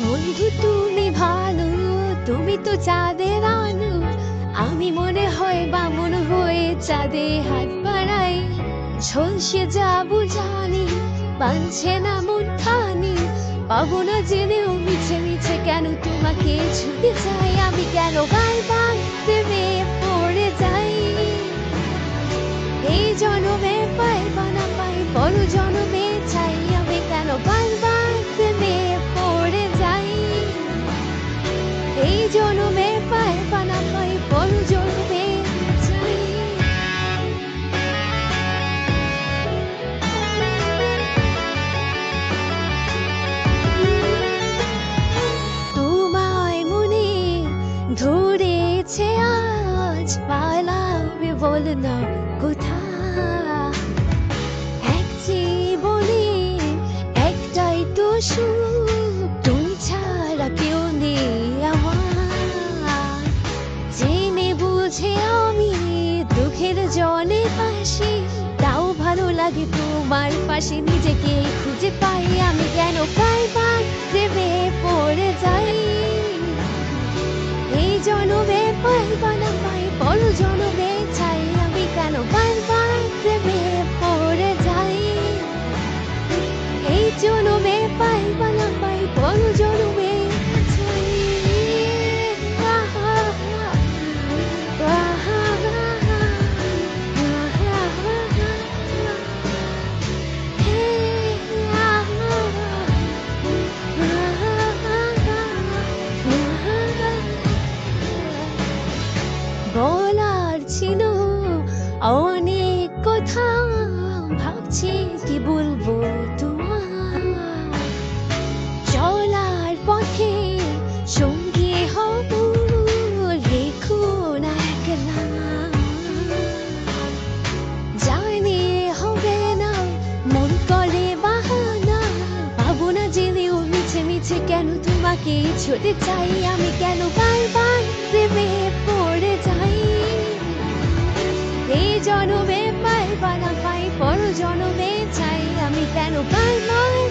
বন্ধু, তুমি ভালো, তুমি তো চাঁদের আলো আমি মনে হয় বামন হয়ে চাঁদে হাত বাড়াই। ঝলসে যাব জানি বানছে না মন খানি। পাবো না জেনেও মিছে মিছে কেন তোমাকে ছুটে চাই। আমি কেন বারবার বল না কোথা এক আমি দুঃখের জলে পাশে তাও ভালো লাগে তোমার পাশে, নিজেকে খুঁজে পাই আমি কেন? বারবার প্রেমে পড়ে যাই। এই জনমে পাই বানা পাই বড় জনমে কথা ভাবছি কি বলব তোমার চলার হব রেখো না জানি হবে না করে বাহানা। জেনেও কেন তোমাকে ছুটে চাই, আমি কেন বারবার বানা পাই পর জনমে চাই আমি কেন পাই মায়ের